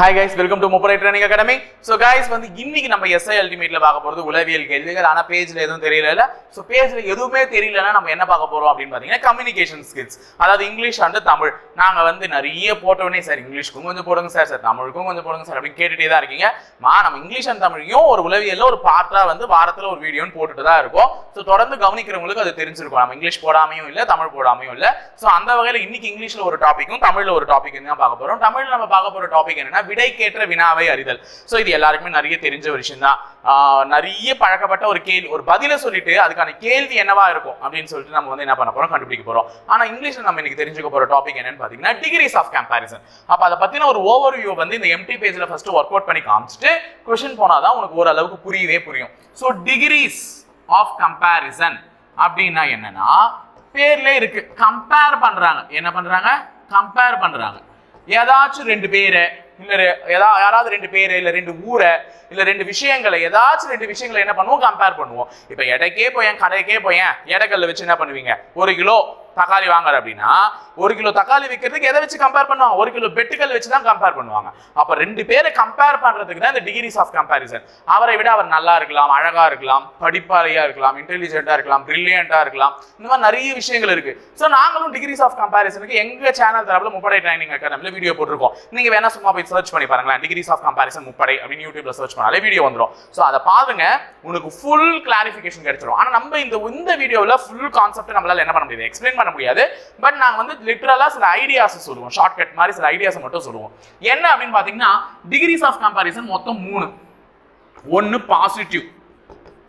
Hi guys welcome to Muppadai training academy so guys வந்து இன்னைக்கு நம்ம எஸ்ஐ அல்டிமேட்ல பார்க்க போறது உளவியல் கேள்விகள். ஆனால் பேஜ்ல எதுவும் தெரியல ஸோ பேஜ்ல எதுவுமே தெரியலன்னா நம்ம என்ன பார்க்க போறோம் அப்படின்னு பார்த்தீங்கன்னா கம்யூனிகேஷன் ஸ்கில்ஸ் அதாவது இங்கிலீஷ் அண்ட் தமிழ் நாங்கள் வந்து நிறைய போட்டோடனே சார் இங்கிலீஷ்க்கும் கொஞ்சம் போடுங்க சார். சார் தமிழுக்கும் கொஞ்சம் போடுங்க சார். அப்படின்னு கேட்டுட்டே தான் இருக்கீங்க. மா நம்ம இங்கிலீஷ் அண்ட் தமிழையும் ஒரு உளவியல்ல ஒரு பார்ட்டாக வந்து வாரத்தில் ஒரு வீடியோன்னு போட்டுட்டு தான் இருக்கும். ஸோ தொடர்ந்து கவனிக்கிறவங்களுக்கு அது தெரிஞ்சிருக்கும். நம்ம இங்கிலீஷ் போடாமையும் இல்லை தமிழ் போடாமையும் இல்லை. ஸோ அந்த வகையில் இன்னைக்கு இங்கிலீஷில் ஒரு டாப்பிக்கும் தமிழில் ஒரு டாபிக் தான் பார்க்க போகிறோம் தமிழில் நம்ம பார்க்க போகிற டாபிக் என்னன்னா விடைக்கேற்ற வினாவை அறிதல். ஸோ இது எல்லாருக்குமே நிறைய தெரிஞ்ச ஒரு விஷயம் தான் நிறைய பழக்கப்பட்ட ஒரு கேள்வி ஒரு பதிலை சொல்லிட்டு அதுக்கான கேள்வி என்னவா இருக்கும் அப்படின்னு சொல்லிட்டு நம்ம வந்து என்ன பண்ண போறோம் கண்டுபிடிக்க போறோம். ஆனா இங்கிலீஷ்ல நம்ம இன்னைக்கு தெரிஞ்சுக்க போற டாபிக் என்னன்னு பாத்தீங்கன்னா டிகிரிஸ் ஆஃப் கம்பாரிசன் அப்ப அதை பத்தின ஒரு ஓவர் வியூ வந்து இந்த எம்டி பேஜ்ல ஃபர்ஸ்ட் ஒர்க் அவுட் பண்ணி காமிச்சிட்டு கொஸ்டின் போனாதான் உனக்கு ஓரளவுக்கு புரியவே புரியும். ஸோ டிகிரிஸ் ஆஃப் கம்பேரிசன் அப்படின்னா என்னன்னா பேர்ல இருக்கு. கம்பேர் பண்றாங்க. என்ன பண்றாங்க? கம்பேர் பண்றாங்க. ஏதாச்சும் ரெண்டு பேரை இல்லை ஏதாவது யாராவது ரெண்டு பேரை இல்லை ரெண்டு ஊரை இல்லை ரெண்டு விஷயங்களை ஏதாச்சும் ரெண்டு விஷயங்களை என்ன பண்ணுவோம்? கம்பேர் பண்ணுவோம். இப்போ எடைக்கே போயேன் கடைக்கே போயேன் எடைக்கல்ல வச்சு என்ன பண்ணுவீங்க? ஒரு கிலோ தக்காளி வாங்குற அப்படின்னா ஒரு கிலோ தக்காளி விற்கிறதுக்கு எதை வச்சு கம்பேர் பண்ணுவாங்க? ஒரு கிலோ பெட்டுக்கல் வச்சு தான் கம்பேர் பண்ணுவாங்க. அப்போ ரெண்டு பேரை கம்பேர் பண்ணுறதுக்கு தான் இந்த டிகிரிஸ் ஆஃப் கம்பேரிசன் அவரை விட அவர் நல்லா இருக்கலாம் அழகாக இருக்கலாம் படிப்பாளியாக இருக்கலாம் இன்டெலிஜென்ட்டாக இருக்கலாம் பிரில்லியண்டா இருக்கலாம். இந்த மாதிரி நிறைய விஷயங்கள் இருக்கு. ஸோ நாங்களும் டிகிரிஸ் ஆஃப் கம்பேரிசனுக்கு எங்க சேனல் தரப்பில் முப்படை ட்ரைனிங் அகாடமியில் வீடியோ போட்டிருக்கோம். நீங்க வேணா சும்மா போய் சர்ச் பண்ணி பாருங்களேன். டிகிரிஸ் ஆஃப் கம்பேரிசன் முப்படை அப்படின்னு யூடியூப்ல சர்ச் பண்ணாலே வீடியோ வந்துடும் ஸோ அதை பாருங்க. உனக்கு ஃபுல் கிளாரிஃபிகேஷன் கிடைச்சிடும் ஆனால் நம்ம இந்த இந்த வீடியோவில் ஃபுல் கான்செப்ட் நம்மளால என்ன பண்ண முடியாது? எக்ஸ்பிளைன் பண்ண முடியாது. பட் நாங்கள் வந்து லிட்ரலாக சில ஐடியாஸ் சொல்லுவோம். ஷார்ட்கட் மாதிரி சில ஐடியாஸ் மட்டும் சொல்லுவோம். என்ன அப்படின்னு பார்த்தீங்கன்னா டிகிரிஸ் ஆஃப் கம்பேரிசன் மொத்தம் மூணு. ஒன்னு பாசிட்டிவ்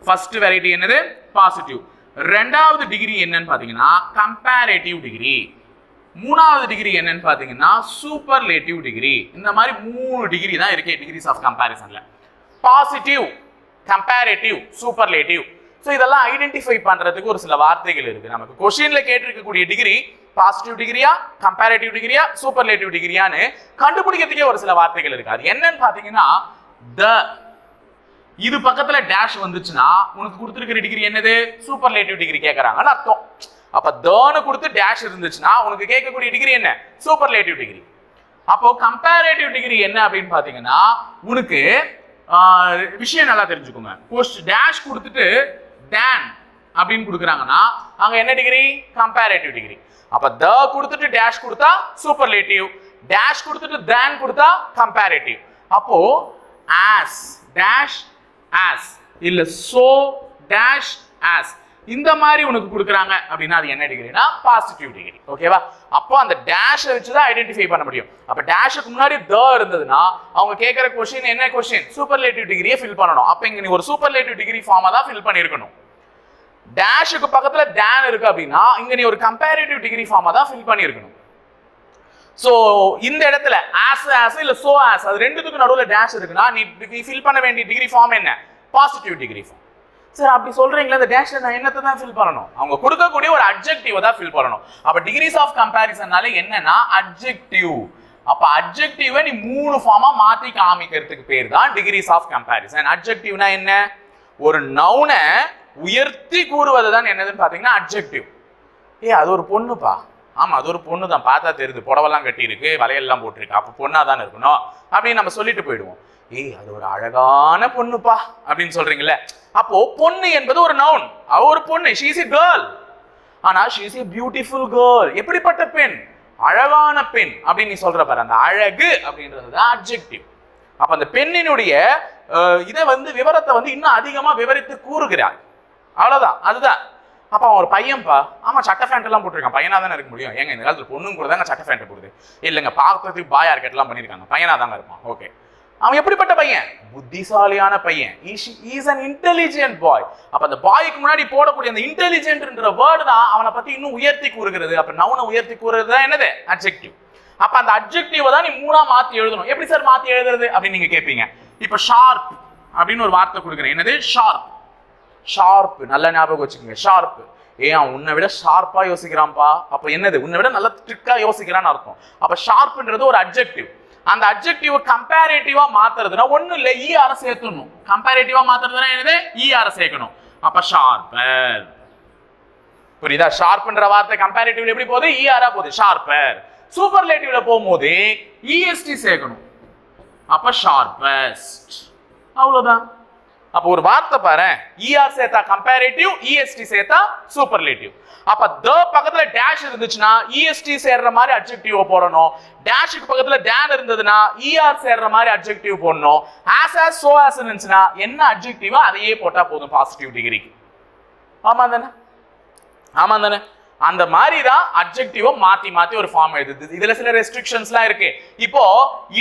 ஃபர்ஸ்ட் வெரைட்டி என்னது? பாசிட்டிவ் ரெண்டாவது டிகிரி என்னன்னு பார்த்தீங்கன்னா கம்பேரேட்டிவ் டிகிரி மூணாவது டிகிரி என்னன்னு பாத்தீங்கன்னா சூப்பர்லேட்டிவ் டிகிரி இந்த மாதிரி மூணு டிகிரி தான் இருக்கே டிகிரிஸ் ஆஃப் கம்பேரிசனில் பாசிட்டிவ் கம்பேரேட்டிவ் சூப்பர்லேட்டிவ் ஸோ இதெல்லாம் ஐடென்டிஃபை பண்ணுறதுக்கு ஒரு சில வார்த்தைகள் இருக்குது நமக்கு கொஷினில் கேட்டிருக்கக்கூடிய டிகிரி பாசிட்டிவ் டிகிரியா கம்பேரேட்டிவ் டிகிரியா சூப்பர்லேட்டிவ் டிகிரியான்னு கண்டுபிடிக்கிறதுக்கே ஒரு சில வார்த்தைகள் இருக்குது அது என்னன்னு பார்த்தீங்கன்னா த இது பக்கத்துல டேஷ் வந்துச்சுன்னா உனக்கு கொடுத்துருக்கிற டிகிரி என்னது? சூப்பர்லேட்டிவ் டிகிரி கேட்கறாங்கன்னு அர்த்தம். அப்ப தேனு கொடுத்து டேஷ் இருந்துச்சுன்னா உனக்கு கேட்கக்கூடிய டிகிரி என்ன? சூப்பர்லேட்டிவ் டிகிரி அப்போ கம்பேரேட்டிவ் டிகிரி என்ன அப்படின்னு பாத்தீங்கன்னா உனக்கு விஷயம் நல்லா தெரிஞ்சுக்கோங்க. போஸ்ட் டேஷ் கொடுத்துட்டு டேன் அப்படின்னு கொடுக்குறாங்கன்னா அங்க என்ன டிகிரி கம்பேரேட்டிவ் டிகிரி அப்ப த கொடுத்துட்டு டேஷ் கொடுத்தா சூப்பர்லேட்டிவ் டேஷ் கொடுத்துட்டு தேன் கொடுத்தா கம்பேரேட்டிவ் அப்போ ஆஸ் டேஷ் ஆஸ் இல்ல சோ டேஷ் ஆஸ் இந்த மாதிரி உனக்கு கொடுக்குறாங்க அப்படின்னா அது என்ன டிகிரினா பாசிட்டிவ் டிகிரி ஓகேவா அப்போ அந்த டேஷை வச்சு தான் ஐடென்டிஃபை பண்ண முடியும். அப்ப டேஷுக்கு முன்னாடி த இருந்ததுன்னா அவங்க கேட்குற கொஸ்டின் என்ன கொஸ்டின் சூப்பர்லேட்டிவ் டிகிரியை ஃபில் பண்ணணும். அப்போ இங்க நீ ஒரு சூப்பர்லேட்டிவ் டிகிரி ஃபார்மா தான் ஃபில் பண்ணியிருக்கணும். டேஷுக்கு பக்கத்தில் டேன் இருக்கு அப்படின்னா இங்கே நீ ஒரு கம்பேரிட்டிவ் டிகிரி ஃபார்மா தான் ஃபில் பண்ணியிருக்கணும். ஸோ இந்த இடத்துல ஆஸ் ஆஸ் இல்லை சோ ஆஸ் அது ரெண்டுத்துக்கு நடுவில் டேஷ் இருக்குன்னா நீ ஃபில் பண்ண வேண்டிய டிகிரி ஃபார்ம் என்ன? பாசிட்டிவ் டிகிரி ஃபார்ம் சார் அப்படி சொல்றீங்களா இந்த டேஷ்ல நான் என்னத்தை தான் ஃபில் பண்ணணும்? அவங்க கொடுக்கக்கூடிய ஒரு அப்ஜெக்டிவ் தான் ஃபில் பண்ணணும். அப்ப டிகிரிஸ் ஆஃப் கம்பேரிசன்னால என்னன்னா அட்ஜெக்டிவ் அப்ப அட்ஜெக்டிவை நீ மூணு ஃபார்மா மாத்தி காமிக்கிறதுக்கு பேர் தான் டிகிரிஸ் ஆஃப் கம்பேரிசன் அப்ஜெக்டிவ்னா என்ன? ஒரு நவுனை உயர்த்தி கூறுவது தான் என்னதுன்னு பார்த்தீங்கன்னா அட்ஜெக்டிவ் ஏ அது ஒரு பொண்ணுப்பா. ஆமாம் அது ஒரு பொண்ணு தான் பார்த்தா தெரியுது புடவெல்லாம் கட்டியிருக்கு வளையல்லாம் போட்டிருக்கு. அப்போ பொண்ணாக தானே இருக்கணும் அப்படின்னு நம்ம சொல்லிட்டு போயிடுவோம். ஏய் அது ஒரு அழகான பொண்ணுப்பா அப்படின்னு சொல்றீங்கல்ல. அப்போ பொண்ணு என்பது ஒரு நவுன் அவ ஒரு பொண்ணு. ஷீஸ் இ கேர்ள் ஆனால் ஷீஸ் இ பியூட்டிஃபுல் கேர்ள் எப்படிப்பட்ட பெண்? அழகான பெண் அப்படின்னு நீ சொல்ற பாரு. அந்த அழகு அப்படின்றது தான் அட்ஜெக்டிவ் அப்போ அந்த பெண்ணினுடைய இதை வந்து விவரத்தை வந்து இன்னும் அதிகமாக விவரித்து கூறுகிறாள். அவ்வளோதான் அதுதான். அப்போ அவன் ஒரு பையன்ப்பா ஆமாம் சட்டை ஃபேண்ட்லாம் போட்டிருக்கான். பையனா தானே இருக்க முடியும்? ஏங்க இந்த காலத்துல பொண்ணும் கூட தாங்க சட்டை ஃபேண்ட் போடுது. இல்லைங்க பார்க்கறதுக்கு பாயா இருக்கெல்லாம் பண்ணியிருக்காங்க. பையனாக தாங்க இருப்பான். ஓகே அவன் எப்படிப்பட்ட பையன்? புத்திசாலியான பையன். இஸ் அன் இன்டெலிஜென்ட் பாய் அப்ப அந்த பாய்க்கு முன்னாடி போடக்கூடிய அந்த இன்டெலிஜென்ட்ன்ற வேர்டு தான் அவனை பத்தி இன்னும் உயர்த்தி கூறுகிறது. அப்ப நவுனை உயர்த்தி கூறுறது தான் என்னது? அட்ஜெக்டிவ் அப்ப அந்த அட்ஜெக்டிவ் தான் நீ மூணா மாத்தி எழுதணும். எப்படி சார் மாத்தி எழுதுறது? அப்படின்னு நீங்க கேட்பீங்க இப்ப ஷார்ப் அப்படின்னு ஒரு வார்த்தை கொடுக்குறேன். என்னது? ஷார்ப் ஷார்ப்பு நல்ல ஞாபகம் வச்சுக்கோங்க ஷார்ப்பு ஏன் உன்னை விட ஷார்ப்பாக யோசிக்கிறான்ப்பா. அப்போ என்னது? உன்னை விட நல்லா ட்ரிக்காக யோசிக்கிறான்னு அர்த்தம். அப்போ ஷார்ப்புன்றது ஒரு அட்ஜெக்டிவ் அந்த அட்ஜெக்டிவ் கம்பேரேட்டிவா மாத்துறதுனா ஒன்றும் இல்லை e ஈ ஆர சேர்த்துணும் கம்பேரேட்டிவா மாத்துறதுனா என்னது? E ஈ ஆர சேர்க்கணும். அப்ப ஷார்ப்பர் புரியுதா? ஷார்ப்ன்ற வார்த்தை கம்பேரேட்டிவ்ல எப்படி போகுது? E இஆராக போகுது. ஷார்ப்பர் சூப்பர்லேட்டிவ்ல போகும்போது இஎஸ்டி சேர்க்கணும். அப்ப ஷார்பஸ்ட் அவ்வளோதான் அப்ப ஒரு வார்த்தை பாரு. இஆர் சேர்த்தா கம்பேரேட்டிவ் இஎஸ்டி சேர்த்தா சூப்பர்லேட்டிவ் அப்ப த பக்கத்துல டேஷ் இருந்துச்சுன்னா இஎஸ்டி சேர்ற மாதிரி அப்ஜெக்டிவ் போடணும். டேஷுக்கு பக்கத்துல டேன் இருந்ததுன்னா இஆர் சேர்ற மாதிரி அட்ஜெக்டிவ் போடணும். ஆஸ் ஆஸ் சோ ஆஸ் இருந்துச்சுன்னா என்ன அட்ஜெக்டிவோ அதையே போட்டா போதும் பாசிட்டிவ் டிகிரிக்கு ஆமா தானே? ஆமா தானே? அந்த மாதிரி தான் அப்ஜெக்டிவை மாத்தி மாத்தி ஒரு ஃபார்ம் எழுதுது. இதுல சில ரெஸ்ட்ரிக்ஷன்ஸ்லாம் இருக்கு. இப்போ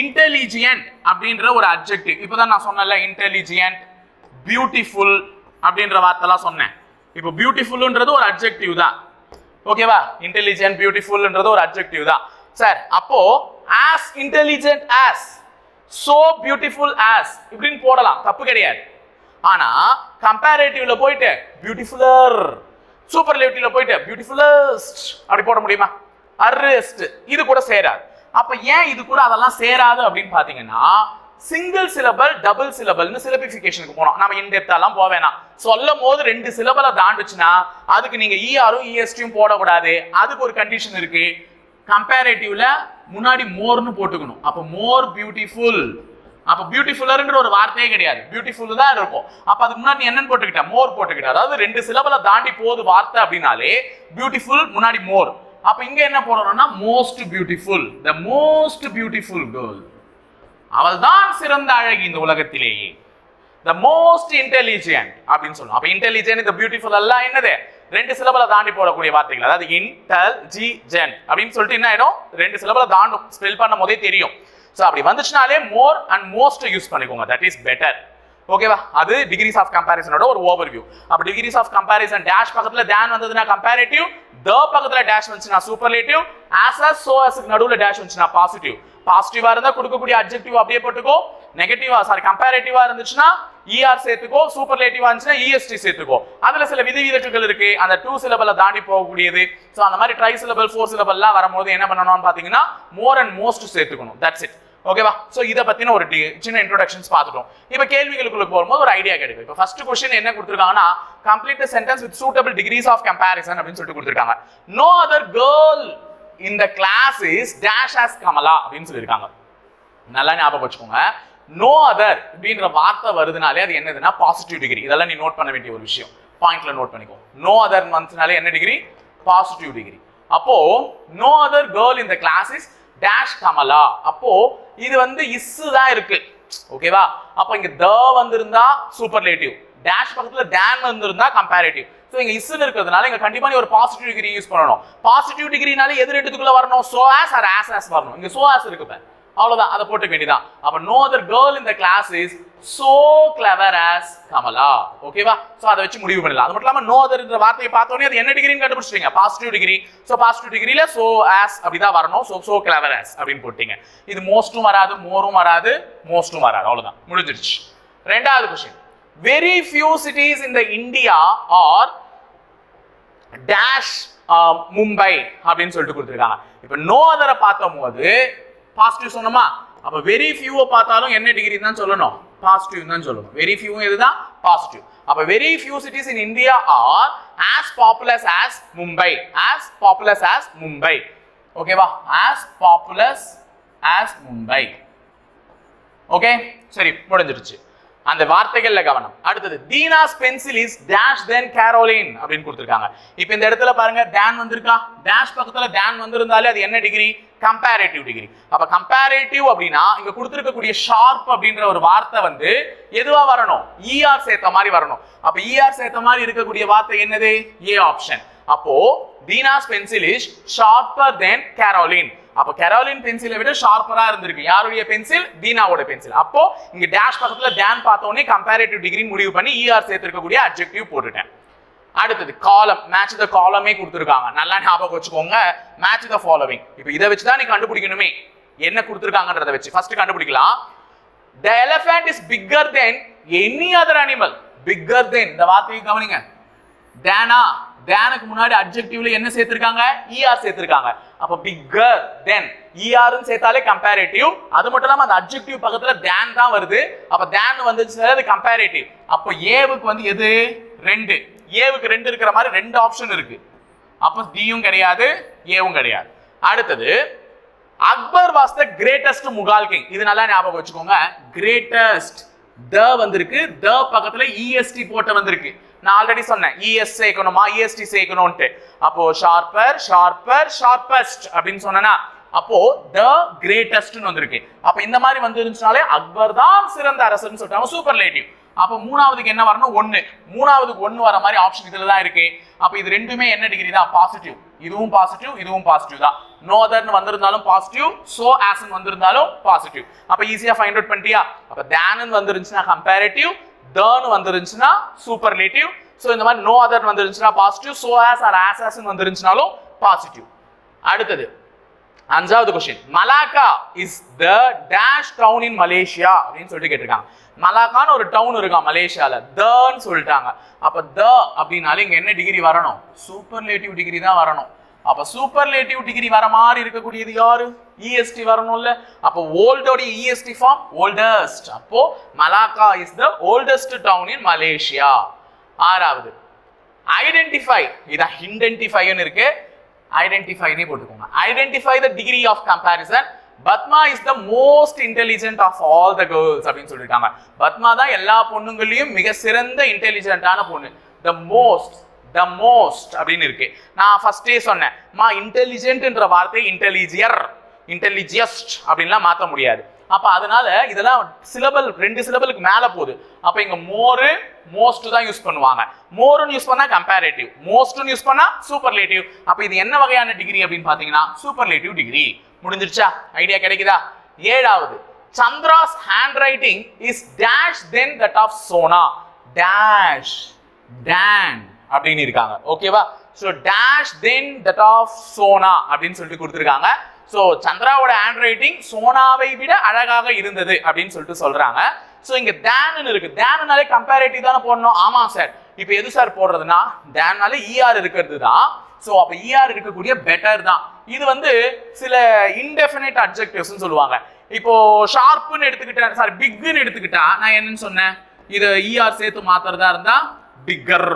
இன்டெலிஜியன்ட் அப்படின்ற ஒரு அப்ஜெக்டிவ் இப்போதான் நான் சொன்னேன்ல இன்டெலிஜியன்ட் பியூட்டிஃபுல் அப்படின்ற வார்த்தைலாம் சொன்னேன். இப்போ பியூட்டிஃபுல்ன்றது ஒரு அப்ஜெக்டிவ் தான். ஓகேவா இன்டெலிஜென்ட் பியூட்டிஃபுல்ன்றது ஒரு அப்ஜெக்டிவ் தான். சார் அப்போ as intelligent as so beautiful as இப்படின்னு போடலாம். தப்பு கிடையாது. ஆனா கம்பேரேட்டிவ்ல போயிட்டு பியூட்டிஃபுல்லர் சூப்பர் சூப்பர்லேட்டிவ்ல போயிட்டு பியூட்டிஃபுல்லஸ்ட் அப்படி போட முடியுமா? அரெஸ்ட் இது கூட சேராது. அப்ப ஏன் இது கூட அதெல்லாம் சேராது அப்படின்னு பாத்தீங்கன்னா சிங்கிள் சிலபல் டபுள் சிலபல்னு சிலபிஃபிகேஷனுக்கு போனோம் நம்ம இன்டெப்தாலாம் போக வேணாம். சொல்லும் போது ரெண்டு சிலபலை தாண்டுச்சுன்னா அதுக்கு நீங்க இஆரும் இஎஸ்டியும் போடக்கூடாது. அதுக்கு ஒரு கண்டிஷன் இருக்கு. கம்பேரேட்டிவ்ல முன்னாடி மோர்னு போட்டுக்கணும். அப்ப மோர் பியூட்டிஃபுல் அப்ப பியூட்டிஃபுல்லர்ன்ற ஒரு வார்த்தையே கிடையாது. பியூட்டிஃபுல் தான் இருக்கும். அப்ப அதுக்கு முன்னாடி என்னன்னு போட்டுக்கிட்ட? மோர் போட்டுக்கிட்ட. அதாவது ரெண்டு சிலபலை தாண்டி போகுது வார்த்தை அப்படின்னாலே பியூட்டிஃபுல் முன்னாடி மோர் அப்ப இங்க என்ன போடணும்னா most beautiful the most beautiful girl அவள் தான் சிறந்த அழகி இந்த உலகத்திலேயே. த மோஸ்ட் இன்டெலிஜென்ட் அப்படின்னு சொல்லணும் அப்ப இன்டெலிஜென்ட் இந்த பியூட்டிஃபுல் எல்லாம் என்னது? ரெண்டு சிலபல தாண்டி போடக்கூடிய வார்த்தைகள். அதாவது இன்டெல் ஜி ஜென் அப்படின்னு சொல்லிட்டு என்ன ஆயிடும்? ரெண்டு சிலபல தாண்டும் ஸ்பெல் பண்ணும் போதே தெரியும். ஸோ அப்படி வந்துச்சுனாலே மோர் அண்ட் மோஸ்ட் யூஸ் பண்ணிக்கோங்க. தட் இஸ் பெட்டர் ஓகேவா அது டிகிரிஸ் ஆஃப் கம்பேரிசனோட ஒரு ஓவர் வியூ அப்ப டிகிரிஸ் ஆஃப் கம்பேரிசன் டேஷ் பக்கத்தில் டேன் வந்ததுன்னா கம்பேரிட்டிவ் த பக்கத்தில் டேஷ் வந்துச்சுன்னா சூப்பர்லேட்டிவ் ஆஸ் அஸ் சோ அஸ்க்கு நடுவில் டேஷ் வந்துச்சுன்னா பாசிட்டிவ் பாசிட்டிவா இருந்தா கொடுக்கக்கூடிய அப்ஜெக்டிவ் அப்படியே போட்டுக்கோ. நெகட்டிவா சாரி கம்பேரேட்டிவா இருந்துச்சுன்னா இஆர் சேர்த்துக்கோ சூப்பர்லேட்டிவா இருந்துச்சுன்னா இஎஸ்டி சேர்த்துக்கோ. அதுல சில விதிவிலக்குகள் இருக்கு. அந்த டூ சிலபல தாண்டி போகக்கூடியது. ஸோ அந்த மாதிரி ட்ரை சிலபல் ஃபோர் சிலபல்லாம் வரும்போது என்ன பண்ணணும்னு பாத்தீங்கன்னா மோர் அண்ட் மோஸ்ட் சேர்த்துக்கணும். தட்ஸ் இட் ஓகேவா சோ இதை பத்தின ஒரு டி- சின்ன இன்ட்ரோடக்ஷன்ஸ் பார்த்துட்டோம். இப்போ கேள்விகளுக்குள்ள போகும்போது ஒரு ஐடியா கிடைக்கும். இப்போ ஃபர்ஸ்ட் கொஸ்டின் என்ன கொடுத்துருக்காங்கன்னா complete sentence with suitable degrees of comparison அப்படின்னு சொல்லிட்டு கொடுத்துருக்காங்க. நோ அதர் கேர்ள் இந்த class is dash as Kamala அப்படின்னு சொல்லியிருக்காங்க. நல்லா ஞாபகம் வச்சுக்கோங்க. நோ அதர் அப்படின்ற வார்த்தை வருதுனாலே அது என்னதுன்னா பாசிட்டிவ் டிகிரி இதெல்லாம் நீ நோட் பண்ண வேண்டிய ஒரு விஷயம். பாயிண்ட்ல நோட் பண்ணிக்கோ. நோ அதர் வந்துனாலே என்ன டிகிரி பாசிட்டிவ் டிகிரி அப்போ நோ அதர் கேர்ள் இந்த கிளாஸ் இஸ் டேஷ் கமலா அப்போ இது வந்து இஸ்ஸு தான் இருக்கு ஓகேவா அப்போ இங்க த வந்திருந்தா சூப்பர்லேட்டிவ் டேஷ் பக்கத்துல டேன் வந்திருந்தா கம்பேரிட்டிவ் ஸோ இங்க இஸ்ன்னு இருக்கிறதுனால இங்க கண்டிப்பா நீ ஒரு பாசிட்டிவ் டிகிரி யூஸ் பண்ணணும். பாசிட்டிவ் டிகிரினாலே எது ரெண்டுத்துக்குள்ள வரணும் so as or as as வரணும். இங்க சோ ஆஸ் இருக்கு அவ்வளவுதான். அதை போட்டுக்க வேண்டியதான் அப்ப நோ அதர் கேர்ள் இந்த class is so clever as Kamala ஓகேவா சோ அதை வச்சு முடிவு பண்ணலாம் அது மட்டும் இல்லாம நோ அதர்ன்ற வார்த்தையை பார்த்தோன்னே அது என்ன டிகிரின்னு கண்டுபிடிச்சிட்டீங்க? பாசிட்டிவ் டிகிரி சோ பாசிட்டிவ் டிகிரில சோ ஆஸ் அப்படிதான் வரணும். சோ சோ கிளவர் ஆஸ் அப்படின்னு போட்டீங்க. இது மோஸ்டும் வராது மோரும் வராது மோஸ்டும் வராது. அவ்வளவுதான். முடிஞ்சிருச்சு. ரெண்டாவது கொஸ்டின் வெரி ஃபியூ சிட்டிஸ் இந்த இந்தியா ஆர் டேஷ் மும்பை அப்படின்னு சொல்லிட்டு கொடுத்துருக்காங்க. இப்போ நோ அதரை பார்த்தும் போது பாசிட்டிவ் சொன்னோமா? அப்போ வெரி ஃபியூவை பார்த்தாலும் என்ன டிகிரி தான் சொல்லணும்? பாசிட்டிவ் தான் சொல்லணும். வெரி ஃபியூ எதுதான்? பாசிட்டிவ் அப்போ very few cities in India are as populous as Mumbai as populous as Mumbai ஓகேவா as populous as Mumbai okay சரி முடிஞ்சிருச்சு. அந்த வார்த்தைகள்ல கவனம். அடுத்தது Dina's pencil is dash than Caroline அப்படின்னு கொடுத்துருக்காங்க. இப்போ இந்த இடத்துல பாருங்க டேன் வந்திருக்கா? டேஷ் பக்கத்துல டேன் வந்திருந்தாலே அது என்ன டிகிரி கம்பேரேட்டிவ் டிகிரி அப்ப கம்பேரேட்டிவ் அப்படின்னா இங்க கொடுத்துருக்கக்கூடிய ஷார்ப் அப்படின்ற ஒரு வார்த்தை வந்து எதுவா வரணும்? இஆர் சேர்த்த மாதிரி வரணும். அப்ப இஆர் சேர்த்த மாதிரி இருக்கக்கூடிய வார்த்தை என்னது? ஏ ஆப்ஷன் அப்போ Dina's pencil is sharper than Caroline அப்போ கெரோலின் பென்சிலை விட ஷார்ப்பரா இருந்திருக்கு. யாருடைய பென்சில் தீனாவோட பென்சில் அப்போ இங்க டேஷ் பக்கத்துல டேன் பார்த்தோன்னே கம்பேரேட்டிவ் டிகிரி முடிவு பண்ணி இஆர் சேர்த்திருக்கக்கூடிய அப்ஜெக்டிவ் போட்டுட்டேன். அடுத்தது காலம் மேட்ச் த காலமே கொடுத்துருக்காங்க. நல்லா ஞாபகம் வச்சுக்கோங்க. மேட்ச் த ஃபாலோவிங் இப்போ இதை வச்சு தான் நீ கண்டுபிடிக்கணுமே. என்ன கொடுத்துருக்காங்கன்றத வச்சு. ஃபர்ஸ்ட் கண்டுபிடிக்கலாம். The elephant is bigger than any other animal bigger than இந்த வார்த்தையை கவனிங்க. தேனா தேனுக்கு முன்னாடி அப்ஜெக்டிவ்ல என்ன சேர்த்திருக்காங்க? இஆர் சேர்த்திருக்காங்க. அப்ப பிக்கர் தென் இஆர்னு சேர்த்தாலே கம்பேரேட்டிவ் அது மட்டும் இல்லாம அந்த அப்ஜெக்டிவ் பக்கத்துல தேன் தான் வருது. அப்ப தேன் வந்துச்சு அது கம்பேரேட்டிவ் அப்போ ஏவுக்கு வந்து எது? ரெண்டு. ஏவுக்கு ரெண்டு இருக்கிற மாதிரி ரெண்டு ஆப்ஷன் இருக்கு. அப்போ டியும் கிடையாது ஏவும் கிடையாது. அடுத்தது Akbar was the greatest Mughal king இது நல்லா ஞாபகம் வச்சுக்கோங்க. கிரேட்டஸ்ட் த வந்திருக்கு. த பக்கத்துல இஎஸ்டி போட்ட வந்திருக்கு. நான் ஆல்ரெடி சொன்னேன். இஎஸ் சேர்க்கணுமா? இஎஸ்டி சேர்க்கணும்ட்டு அப்போ ஷார்ப்பர் ஷார்ப்பர் ஷார்பஸ்ட் அப்படின்னு சொன்னேன்னா அப்போ த கிரேட்டஸ்ட்னு வந்திருக்கு. அப்ப இந்த மாதிரி வந்துருந்துச்சுனாலே அக்பர் தான் சிறந்த அரசர்னு சொல்லிட்டாங்க சூப்பர்லேட்டிவ் அப்ப மூணாவதுக்கு என்ன வரணும்? ஒன்னு மூணாவதுக்கு ஒன்னு வர மாதிரி ஆப்ஷன் இதுல தான் இருக்கு. அப்ப இது ரெண்டுமே என்ன டிகிரி தான்? பாசிட்டிவ் இதுவும் பாசிட்டிவ் இதுவும் பாசிட்டிவ் தான். நோதர்னு வந்திருந்தாலும் பாசிட்டிவ் சோ ஆசன் வந்திருந்தாலும் பாசிட்டிவ் அப்ப ஈஸியா ஃபைண்ட் அவுட் பண்ணிட்டியா? அப்ப தேனன் வந்துருந்துச்சுன்னா கம்பேரிட்டிவ் தர்னு வந்துருந்துச்சுன்னா சூப்பர்லேட்டிவ் ஸோ இந்த மாதிரி no other வந்துருந்துச்சுன்னா positive so as or as ஆஸ்ன்னு வந்துருந்துச்சுனாலும் பாசிட்டிவ் அடுத்தது அஞ்சாவது question Malacca is the dash town in Malaysia அப்படின்னு சொல்லிட்டு கேட்டிருக்காங்க. மலாக்கான்னு ஒரு டவுன் இருக்கான் மலேசியால? தன்னு சொல்லிட்டாங்க. அப்ப த அப்படின்னாலே இங்க என்ன டிகிரி வரணும்? சூப்பர்லேட்டிவ் டிகிரி தான் வரணும். அப்ப சூப்பர்லேட்டிவ் டிகிரி வர மாதிரி இருக்கக்கூடியது யாரு? இஎஸ்டி வரணும்ல. அப்போ ஓல்டோட இஎஸ்டி ஃபார்ம் ஓல்டஸ்ட் அப்போ Malacca is the oldest town in Malaysia ஆறாவது ஐடென்டிஃபை இதான் இண்டென்டிஃபைன்னு இருக்கு. ஐடென்டிஃபைனே போட்டுக்கோங்க. Identify the degree of comparison Padma is the most intelligent of all the girls அப்படின்னு சொல்லியிருக்காங்க பத்மா தான் எல்லா பொண்ணுங்களையும் மிக சிறந்த இன்டெலிஜென்ட்டான பொண்ணு. த மோஸ்ட் த மோஸ்ட் அப்படின்னு இருக்கு. நான் ஃபர்ஸ்டே சொன்னேன். மா இன்டெலிஜென்ட்ன்ற வார்த்தை இன்டெலிஜியர் இன்டெலிஜியஸ்ட் அப்படின்லாம் மாற்ற முடியாது. அப்போ அதனால இதெல்லாம் சிலபல் ரெண்டு சிலபலுக்கு மேலே போகுது. அப்போ இங்கே மோரு மோஸ்ட் தான் யூஸ் பண்ணுவாங்க. மோருன்னு யூஸ் பண்ணால் கம்பேரேட்டிவ் மோஸ்ட்னு யூஸ் பண்ணால் சூப்பர்லேட்டிவ் அப்போ இது என்ன வகையான டிகிரி அப்படின்னு பார்த்தீங்கன்னா சூப்பர்லேட்டிவ் டிகிரி முடிஞ்சிருச்சா? ஐடியா கிடைக்குதா? ஏழாவது Chandra's handwriting is dash than that of Sona dash than அப்படின்னு இருக்காங்க. ஓகேவா so dash than that of Sona அப்படின்னு சொல்லிட்டு கொடுத்துருக்காங்க. ஸோ சந்திராவோட ஹேண்ட் ரைட்டிங் சோனாவை விட அழகாக இருந்தது அப்படின்னு சொல்லிட்டு சொல்றாங்க. ஸோ இங்க தேன்னு இருக்கு. தேனுனாலே கம்பேரேட்டிவ் தானே போடணும்? ஆமா சார் இப்போ எது சார் போடுறதுன்னா தேன்னாலே இஆர் இருக்கிறது தான். ஸோ அப்போ இஆர் இருக்கக்கூடிய பெட்டர் தான். இது வந்து சில இன்டெஃபினைட் அப்ஜெக்டிவ்ஸ்னு சொல்லுவாங்க. இப்போ ஷார்ப்புன்னு எடுத்துக்கிட்டேன் சாரி பிக்குன்னு எடுத்துக்கிட்டா நான் என்னன்னு சொன்னேன்? இதை இஆர் சேர்த்து மாத்துறதா இருந்தா பிக்கர்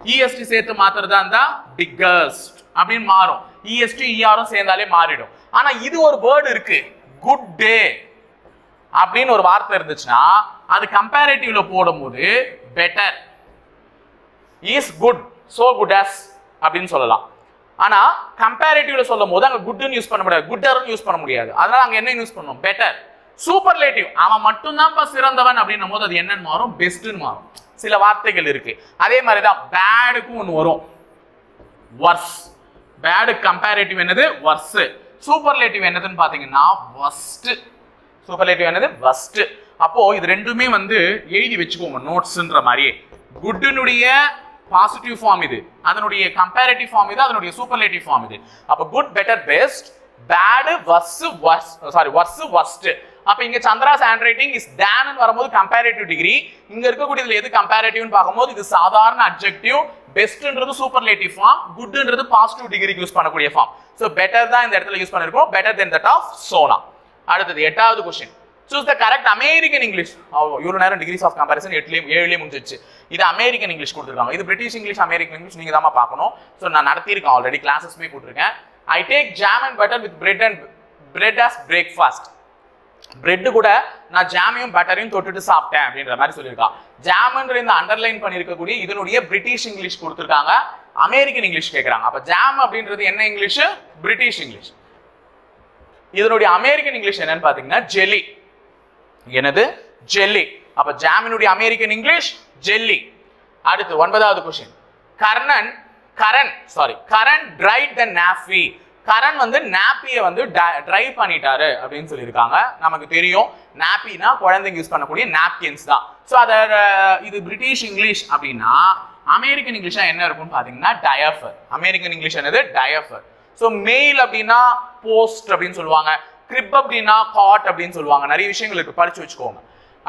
இஎஸ்டி சேர்த்து மாத்துறதா இருந்தா பிக்கஸ்ட் அப்படின்னு மாறும். இஎஸ்டி இஆரும் சேர்ந்தாலே மாறிடும். ஆனா இது ஒரு வேர்டு இருக்கு. குட் டே அப்படின்னு ஒரு வார்த்தை இருந்துச்சுன்னா அது கம்பேரேட்டிவ்ல போடும்போது better is good so good as அப்படின்னு சொல்லலாம். ஆனா கம்பேரேட்டிவ்ல சொல்லும் போது அங்க குட்னு யூஸ் பண்ண முடியாது. குட்டர்னு யூஸ் பண்ண முடியாது. அதனால அங்க என்ன யூஸ் பண்ணுவோம் பெட்டர் சூப்பர்லேட்டிவ் அவன் மட்டும்தான்ப்பா சிறந்தவன் அப்படின்னும் போது அது என்னன்னு மாறும்? பெஸ்ட்னு மாறும். சில வார்த்தைகள் இருக்கு. அதே மாதிரி தான் பேடுக்கும் ஒன்று வரும். வர்ஸ் பேடு கம்பேரேட்டிவ் என்னது? வர்ஸ் சூப்பர்லேட்டிவ் என்னதுன்னு பார்த்தீங்கன்னா வஸ்ட் சூப்பர்லேட்டிவ் என்னது? வஸ்ட் அப்போ இது ரெண்டுமே வந்து எழுதி வச்சுக்கோங்க நோட்ஸ்ன்ற மாதிரியே. குட்னுடைய பாசிட்டிவ் ஃபார்ம் இது. அதனுடைய கம்பேரேட்டிவ் ஃபார்ம் இது அதனுடைய சூப்பர்லேட்டிவ் ஃபார்ம் இது. அப்போ good better best bad worse worse sorry worse worst அப்ப இங்க Chandra's hand writing is than வரும்போது கம்பேரேட்டிவ் டிகிரி இங்க இருக்கக்கூடியதுல எது கம்பேரேட்டிவ்னு பார்க்கும்போது இது சாதாரண அப்ஜெக்டிவ் பெஸ்ட்ன்றது சூப்பர்லேட்டிவ் ஃபார்ம் குட்ன்றது பாசிட்டிவ் டிகிரிக்கு யூஸ் பண்ணக்கூடிய ஃபார்ம் ஸோ பெட்டர் தான் இந்த இடத்துல யூஸ் பண்ணிருக்கோம். Better then that of Sona அடுத்தது எட்டாவது question choose the correct American English இவ்வளோ நேரம் டிகிரிஸ் ஆஃப் கம்பேரிசன் எட்டுலேயும் ஏழுலேயும் முடிஞ்சிச்சு இது அமெரிக்கன் இங்கிலீஷ் கொடுத்துருக்காங்க. இது பிரிட்டிஷ் இங்கிலீஷ் அமெரிக்கன் இங்கிலீஷ் நீங்கள் தான் பார்க்கணும். ஸோ நான் நடத்தியிருக்கேன் ஆல்ரெடி கிளாஸஸ்மே போட்டிருக்கேன். I take jam and butter with bread and bread as breakfast bread கூட நான் ஜாமையும் பட்டரையும் தொட்டுட்டு சாப்பிட்டேன் அப்படின்ற மாதிரி சொல்லியிருக்கான் ஜாம்ன்ற இந்த அண்டர்லைன் பண்ணியிருக்கக்கூடிய இதனுடைய பிரிட்டிஷ் இங்கிலீஷ் கொடுத்துருக்காங்க. அமெரிக்கன் இங்கிலீஷ் கேட்குறாங்க அப்போ ஜாம் அப்படின்றது என்ன இங்கிலீஷ் பிரிட்டிஷ் இங்கிலீஷ் இதனுடைய அமெரிக்கன் இங்கிலீஷ் என்னன்னு பார்த்தீங்கன்னா ஜெல்லி என்னது? ஜெல்லி அப்போ ஜாமினுடைய அமெரிக்கன் இங்கிலீஷ் ஜெல்லி அடுத்து ஒன்பதாவது question Karnan Karan sorry Karan tried the nappy Karan வந்து நாப்பியை வந்து ட்ரை பண்ணிட்டாரு அப்படின்னு சொல்லியிருக்காங்க. நமக்கு தெரியும் நாப்பினா குழந்தைங்க யூஸ் பண்ணக்கூடிய நாப்கின்ஸ் தான். ஸோ அதை இது பிரிட்டிஷ் இங்கிலீஷ் அப்படின்னா அமெரிக்கன் இங்கிலீஷா என்ன இருக்கும்னு பார்த்தீங்கன்னா டயஃபர் அமெரிக்கன் இங்கிலீஷ் என்னது? டயஃபர் ஸோ மெயில் அப்படின்னா போஸ்ட் அப்படின்னு சொல்லுவாங்க. கிரிப் அப்படின்னா காட் அப்படின்னு சொல்லுவாங்க. நிறைய விஷயங்கள் இருக்கு. படிச்சு வச்சுக்கோங்க.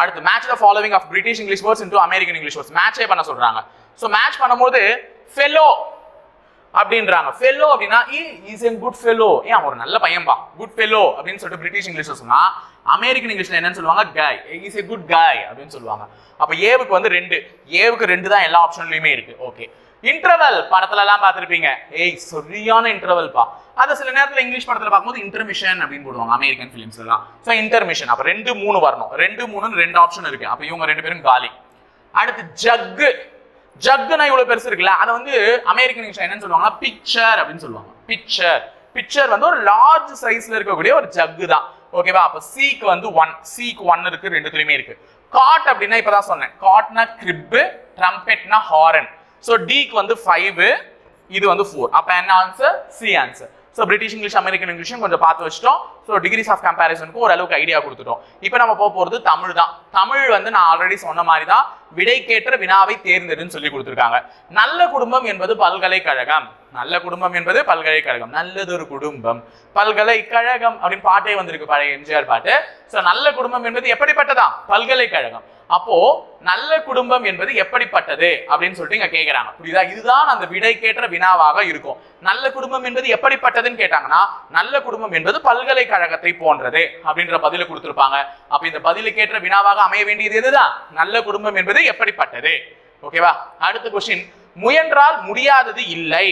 அடுத்து match the following of British English words into American English words மேட்சே பண்ண சொல்றாங்க. ஸோ மேட்ச் பண்ணும்போது ஃபெலோ அப்படின்றாங்க. ஃபெல்லோ அப்படின்னா இஸ் என் குட் ஃபெல்லோ ஏன் ஒரு நல்ல பையன்பா. குட் ஃபெல்லோ அப்படின்னு சொல்லிட்டு பிரிட்டிஷ் இங்கிலீஷ்ல சொன்னா அமெரிக்கன் இங்கிலீஷ்ல என்னன்னு சொல்லுவாங்க? காய் இஸ் எ குட் காய் அப்படின்னு சொல்லுவாங்க. அப்ப ஏவுக்கு வந்து ரெண்டு. ஏவுக்கு ரெண்டு தான் எல்லா ஆப்ஷன்லயுமே இருக்கு. ஓகே இன்டர்வல் படத்துல எல்லாம் பார்த்துருப்பீங்க. ஏய் சரியான இன்டர்வல் பா. அதை சில நேரத்தில் இங்கிலீஷ் படத்தில் பார்க்கும்போது இன்டர்மிஷன் அப்படின்னு போடுவாங்க அமெரிக்கன் ஃபிலிம்ஸ் எல்லாம் ஸோ இன்டர்மிஷன் அப்போ ரெண்டு மூணு வரணும். ரெண்டு மூணுன்னு ரெண்டு ஆப்ஷன் இருக்கு. அப்போ இவங்க ரெண்டு பேரும் காலி. அடுத்து ஜக்கு ஜக்குனா இவ்வளவு பெருசு இருக்குல்ல அதை வந்து அமெரிக்கன் இங்கிலீஷ் என்னன்னு சொல்லுவாங்கன்னா பிக்சர் அப்படின்னு சொல்லுவாங்க. பிக்சர் பிக்சர் வந்து ஒரு லார்ஜ் சைஸ்ல இருக்கக்கூடிய ஒரு ஜக்கு தான். ஓகேவா அப்ப சீக்கு வந்து ஒன் சீக்கு ஒன் இருக்கு ரெண்டுத்துலயுமே இருக்கு. காட் அப்படின்னா இப்பதான் சொன்னேன். காட்னா கிரிப்பு ட்ரம்பெட்னா ஹாரன் ஸோ டிக்கு வந்து ஃபைவ் இது வந்து ஃபோர் அப்ப என்ன answer C answer so British English American இங்கிலீஷும் கொஞ்சம் பார்த்து வச்சிட்டோம். ஸோ டிகிரிஸ் ஆஃப் கம்பேரிசனுக்கு ஓரளவுக்கு ஐடியா கொடுத்துட்டோம். இப்போ நம்ம போக போகிறது தமிழ் தான். தமிழ் வந்து நான் ஆல்ரெடி சொன்ன மாதிரி தான் விடைக்கேற்ற வினாவை தேர்ந்தெடுன்னு சொல்லி கொடுத்துருக்காங்க. நல்ல குடும்பம் என்பது பல்கலைக்கழகம். நல்ல குடும்பம் என்பது பல்கலைக்கழகம். நல்லதொரு குடும்பம். பல்கலைக்கழகம் அப்படின்னு பாட்டே வந்திருக்கு பழைய எம்ஜிஆர் பாட்டு. ஸோ நல்ல குடும்பம் என்பது எப்படிப்பட்டதா? பல்கலைக்கழகம். அப்போ நல்ல குடும்பம் என்பது எப்படிப்பட்டது அப்படின்னு சொல்லிட்டு இங்க கேக்குறாங்க. புரியுதா? இதுதான் அந்த விடைக்கேற்ற வினாவாக இருக்கும். நல்ல குடும்பம் என்பது எப்படிப்பட்டதுன்னு கேட்டாங்கன்னா நல்ல குடும்பம் என்பது பல்கலைக்கழகத்தை போன்றது அப்படின்ற பதில கொடுத்திருப்பாங்க. அப்ப இந்த பதிலுக்கேற்ற வினாவாக அமைய வேண்டியது எதுதான்? நல்ல குடும்பம் என்பது எப்படிப்பட்டது? ஓகேவா அடுத்த கொஸ்டின் முயன்றால் முடியாதது இல்லை.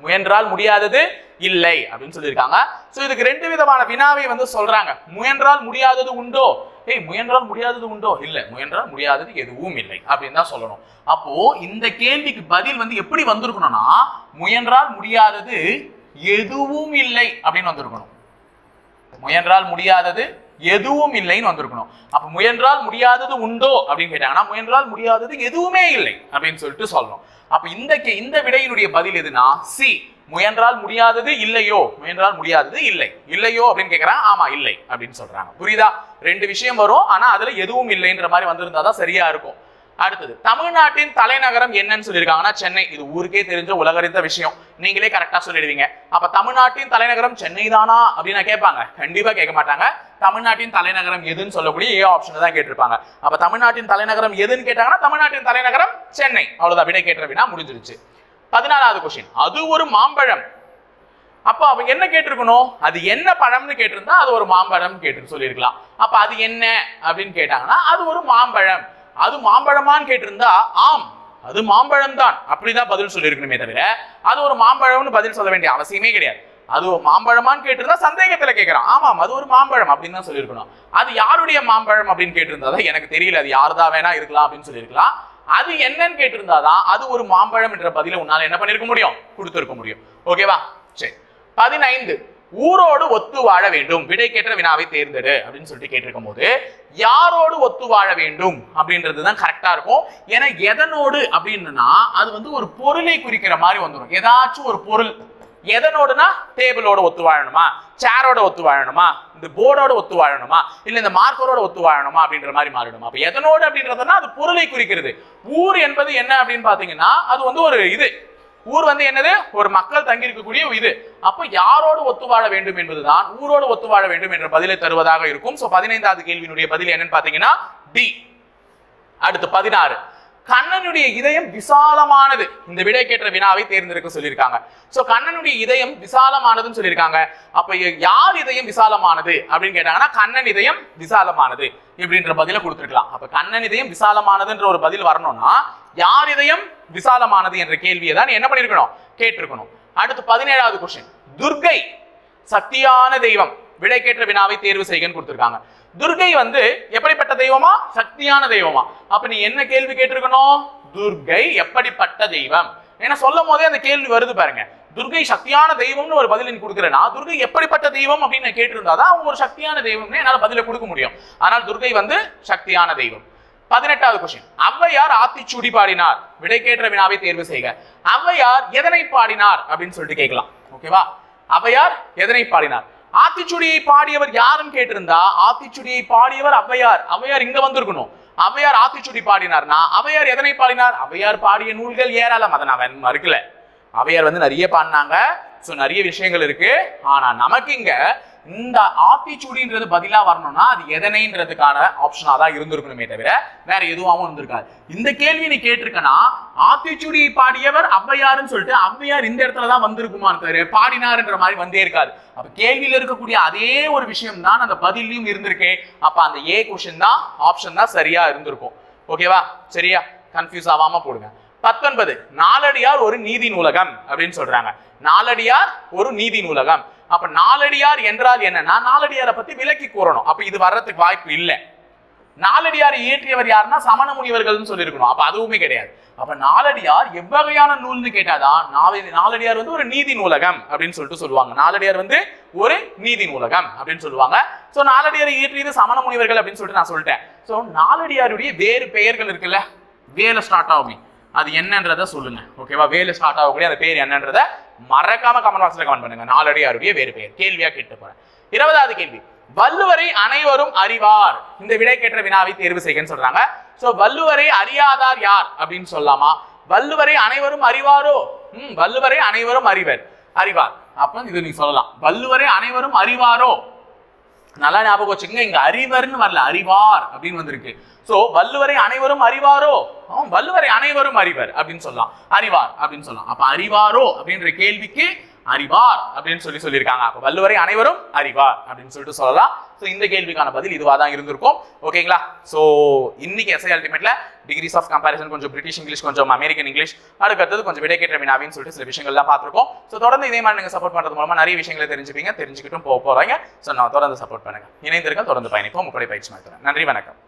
முயன்றால் முடியாதது இல்லை அப்படின்னு சொல்லியிருக்காங்க. சோ இதுக்கு ரெண்டு விதமான வினாவை வந்து சொல்றாங்க. முயன்றால் முடியாதது உண்டோ? ஏய் முயன்றால் முடியாதது உண்டோ? இல்லை முயன்றால் முடியாதது எதுவும் இல்லை. அப்படின்னு தான் சொல்லணும். அப்போ இந்த கேள்விக்கு பதில் வந்து எப்படி வந்திருக்கணும்னா முயன்றால் முடியாதது எதுவும் இல்லை அப்படின்னு வந்திருக்கணும். முயன்றால் முடியாதது எதுவும் இல்லைன்னு வந்திருக்கணும். அப்ப முயன்றால் முடியாதது உண்டோ? அப்படின்னு கேட்டாங்கன்னா முயன்றால் முடியாதது எதுவுமே இல்லை அப்படின்னு சொல்லிட்டு சொல்லணும். அப்ப இந்த கே- இந்த விடையினுடைய பதில் எதுனா சி. முயன்றால் முடியாதது இல்லையோ? முயன்றால் முடியாதது இல்லை. இல்லையோ அப்படின்னு கேக்குறாங்க ஆமா இல்லை அப்படின்னு சொல்றாங்க. புரியுதா? ரெண்டு விஷயம் வரும் ஆனா அதுல எதுவும் இல்லைன்ற மாதிரி வந்திருந்தா தான் சரியா இருக்கும். அடுத்தது தமிழ்நாட்டின் தலைநகரம் என்னன்னு சொல்லியிருக்காங்கன்னா சென்னை. இது ஊருக்கே தெரிஞ்ச உலகறிந்த விஷயம். நீங்களே கரெக்டா சொல்லிடுவீங்க. அப்ப தமிழ்நாட்டின் தலைநகரம் சென்னை தானா அப்படின்னு கேட்பாங்க. கண்டிப்பா கேட்க மாட்டாங்க. தமிழ்நாட்டின் தலைநகரம் எதுன்னு சொல்லக்கூடிய ஏ ஆப்ஷன் தான் கேட்டிருப்பாங்க. அப்ப தமிழ்நாட்டின் தலைநகரம் எதுன்னு கேட்டாங்கன்னா தமிழ்நாட்டின் தலைநகரம் சென்னை. அவ்வளவுதான். விடை கேட்ட வினா முடிஞ்சிருச்சு. பதினாலாவது கொஸ்டின் அது ஒரு மாம்பழம். அப்போ அவங்க என்ன கேட்டிருக்கணும்? அது என்ன பழம்னு கேட்டிருந்தா அது ஒரு மாம்பழம் கேட்டு சொல்லியிருக்கலாம். அப்ப அது என்ன அப்படின்னு கேட்டாங்கன்னா அது ஒரு மாம்பழம். அது மாம்பழமான்னு கேட்டிருந்தா ஆம் அது மாம்பழம் தான் அப்படிதான் பதில் சொல்லியிருக்கணுமே தவிர அது ஒரு மாம்பழம்னு பதில் சொல்ல வேண்டிய அவசியமே கிடையாது. அது ஒரு மாம்பழமான்னு கேட்டிருந்தா சந்தேகத்துல கேட்கிறான். ஆமாம் அது ஒரு மாம்பழம் அப்படின்னு தான் சொல்லியிருக்கணும். அது யாருடைய மாம்பழம் அப்படின்னு கேட்டிருந்தா தான் எனக்கு தெரியல. அது யாருதான் வேணா இருக்கலாம் அப்படின்னு சொல்லியிருக்கலாம். அது என்னன்னு கேட்டிருந்தாதான் அது ஒரு மாம்பழம் என்ற பதில உன்னால என்ன பண்ணிருக்க முடியும்? கொடுத்திருக்க முடியும். ஓகேவா சரி. பதினைந்து. ஊரோடு ஒத்து வாழ வேண்டும். விடைக்கேற்ற வினாவை தேர்ந்தெடு அப்படின்னு சொல்லிட்டு கேட்டிருக்கும் போது யாரோடு ஒத்து வாழ வேண்டும் அப்படின்றது தான் கரெக்டா இருக்கும். ஏன்னா எதனோடு அப்படின்னா அது வந்து ஒரு பொருளை குறிக்கிற மாதிரி வந்துடும் ஏதாச்சும் ஒரு பொருள். எதனோடுனா டேபிளோட ஒத்து வாழணுமா? சேரோட ஒத்து வாழணுமா? இந்த போர்டோட ஒத்து வாழணுமா? இல்ல இந்த மார்க்கரோட ஒத்து வாழணுமா? அப்படின்ற மாதிரி மாறிடுமா? அப்ப எதனோடு அப்படின்றதுனா அது பொருளை குறிக்கிறது. ஊர் என்பது என்ன அப்படின்னு பாத்தீங்கன்னா அது வந்து ஒரு இது. ஊர் வந்து என்னது? ஒரு மக்கள் தங்கியிருக்கக்கூடிய இது. அப்போ யாரோடு ஒத்து வாழ வேண்டும் என்பதுதான் ஊரோடு ஒத்து வாழ வேண்டும் என்ற பதிலை தருவதாக இருக்கும். சோ பதினைந்தாவது கேள்வியினுடைய பதில் என்னன்னு பாத்தீங்கன்னா டி அடுத்து பதினாறு. கண்ணனுடைய இதயம் விசாலமானது. இந்த விடை கேட்ட வினாவை தேர்ந்தெடுக்க சொல்லியிருக்காங்க. சோ கண்ணனுடைய இதயம் விசாலமானதுன்னு சொல்லியிருக்காங்க. அப்ப யார் இதயம் விசாலமானது? அப்படின்னு கேட்டாங்கன்னா கண்ணன் இதயம் விசாலமானது இப்படின்ற பதில கொடுத்துருக்கலாம். அப்ப கண்ணன் இதயம் விசாலமானதுன்ற ஒரு பதில் வரணும்னா யார் இதயம் விசாலமானது என்ற கேள்வியை தான் நீ என்ன பண்ணிருக்கணும் கேட்டிருக்கணும். அடுத்து பதினேழாவது கொஸ்டின் துர்கை சக்தியான தெய்வம். விடை கேட்ட வினாவை தேர்வு செய்கன்னு கொடுத்துருக்காங்க. துர்கை வந்து எப்படிப்பட்ட தெய்வமா? சக்தியான தெய்வமா? அப்ப நீ என்ன கேள்வி கேட்டிருக்கணும்? துர்கை எப்படிப்பட்ட தெய்வம்? ஏன்னா சொல்லும் போதே அந்த கேள்வி வருது பாருங்க. துர்கை சக்தியான தெய்வம்னு ஒரு பதில் நீ கொடுக்குறேன்னா துர்கை எப்படிப்பட்ட தெய்வம் அப்படின்னு நான் கேட்டிருந்தாதான் அவங்க ஒரு சக்தியான தெய்வம்னு என்னால பதில கொடுக்க முடியும். ஆனால் துர்கை வந்து சக்தியான தெய்வம். பதினெட்டாவது கொஸ்டின் ஔவையார் ஆத்திச்சூடி பாடினார். விடைக்கேற்ற வினாவை தேர்வு செய்க. ஔவையார் எதனை பாடினார்? அப்படின்னு சொல்லிட்டு கேட்கலாம். ஓகேவா ஔவையார் எதனை பாடினார்? ஆத்திச்சுடியை பாடியவர் யாருன்னு கேட்டிருந்தா ஆத்திச்சுடியை பாடியவர் ஔவையார். அவையார் இங்க வந்திருக்கணும். அவையார் ஆத்திச்சுடி பாடினார்னா அவையார் எதனை பாடினார்? அவையார் பாடிய நூல்கள் ஏராளம் அதை நான் மறுக்கல. அவையார் வந்து நிறைய பாடினாங்க. சோ நிறைய விஷயங்கள் இருக்கு. ஆனா நமக்கு இங்க இந்த ஆத்திச்சூடின்றது பதிலாக வரணும்னா அது எதனைன்றதுக்கான ஆப்ஷனாக தான் இருந்திருக்கணுமே தவிர வேற எதுவாகவும் இருந்திருக்காது. இந்த கேள்வி நீ கேட்டிருக்கனா ஆத்திச்சூடியை பாடியவர் ஔவையாருன்னு சொல்லிட்டு ஔவையார் இந்த இடத்துல தான் வந்திருக்குமான்னு தவிர பாடினார்ன்ற மாதிரி வந்தே இருக்காது. அப்போ கேள்வியில் இருக்கக்கூடிய அதே ஒரு விஷயம் தான் அந்த பதிலையும் இருந்திருக்கு. அப்போ அந்த ஏ கொஷின் தான் ஆப்ஷன் தான் சரியா இருந்திருக்கும். ஓகேவா சரியா? கன்ஃபியூஸ் ஆகாம போடுங்க. பத்தொன்பது நாலடியார் ஒரு நீதி நூலகம் அப்படின்னு சொல்றாங்க. நாலடியார் ஒரு நீதி நூலகம். அப்ப நாலடியார் என்றால் என்னன்னா நாலடியாரை பத்தி விலக்கி கூறணும். அப்ப இது வர்றதுக்கு வாய்ப்பு இல்லை. நாலடியாரை இயற்றியவர் யாருன்னா சமண முனிவர்கள்னு சொல்லியிருக்கணும். அப்ப அதுவுமே கிடையாது. அப்ப நாலடியார் எவ்வகையான நூல்னு கேட்டாதான் நாலடி நாலடியார் வந்து ஒரு நீதி நூலகம் அப்படின்னு சொல்லிட்டு சொல்லுவாங்க. நாலடியார் வந்து ஒரு நீதி நூலகம் அப்படின்னு சொல்லுவாங்க. சோ நாலடியாரை இயற்றியது சமண முனிவர்கள் அப்படின்னு சொல்லிட்டு நான் சொல்லிட்டேன். சோ நாலடியாருடைய வேறு பெயர்கள் இருக்குல்ல? வேலை ஸ்டார்ட் ஆகுமே. அது என்னன்றத சொல்லுங்க. ஓகேவா வேலை ஸ்டார்ட் ஆகக்கூடிய அந்த பேர் என்னன்றத மறக்காம கமெண்ட் பாக்ஸ்ல கமெண்ட் பண்ணுங்க. நாலடியாருடைய வேறு பெயர். கேள்வியா கேட்டு போறேன். இருபதாவது கேள்வி. வள்ளுவரை அனைவரும் அறிவார். இந்த விடை கேட்ட வினாவை தேர்வு செய்யன்னு சொல்றாங்க. சோ வள்ளுவரை அறியாதார் யார்? அப்படின்னு சொல்லலாமா வள்ளுவரை அனைவரும் அறிவாரோ? ம் வள்ளுவரை அனைவரும் அறிவர். அறிவார். அப்ப இது நீ சொல்லலாம். வள்ளுவரை அனைவரும் அறிவாரோ? நல்லா ஞாபகம் வச்சுக்கோங்க இங்க அறிவர்னு வரல அறிவார் அப்படின்னு வந்திருக்கு. சோ வள்ளுவரை அனைவரும் அறிவாரோ? வள்ளுவரை அனைவரும் அறிவர் அப்படின்னு சொல்லலாம். அறிவார் அப்படின்னு சொல்லலாம். அப்ப அறிவாரோ அப்படின்ற கேள்விக்கு அறிவார் அப்படின்னு சொல்லி சொல்லியிருக்காங்க. அப்ப வள்ளுவரை அனைவரும் அறிவார் அப்படின்னு சொல்லிட்டு சொல்லலாம். ஸோ இந்த கேள்விக்கான பதில் இதுவாக தான் இருந்திருக்கும். ஓகேங்களா ஸோ இன்னைக்கு எஸ்ஐ அல்டிமேட்ல டிகிரிஸ் ஆஃப் கம்பாரிசன் கொஞ்சம் பிரிட்டிஷ் இங்கிலீஷ் கொஞ்சம் அமெரிக்கன் இங்கிலீஷ் அடுக்கிறது கொஞ்சம் விடை கேட்ட வினாவின்னு சொல்லிட்டு சில விஷயங்கள்லாம் பார்த்துருக்கோம். ஸோ தொடர்ந்து இதே மாதிரி நீங்கள் சப்போர்ட் பண்ணுறது மூலமாக நிறைய விஷயங்களை தெரிஞ்சுப்பீங்க தெரிஞ்சுக்கிட்டும் போக போகிறாங்க ஸோ நான் தொடர்ந்து சப்போர்ட் பண்ணுங்க. இணைந்திருக்க தொடர்ந்து பயணிப்போம். உங்களுடைய பயிற்சி நடத்துறேன் நன்றி வணக்கம்.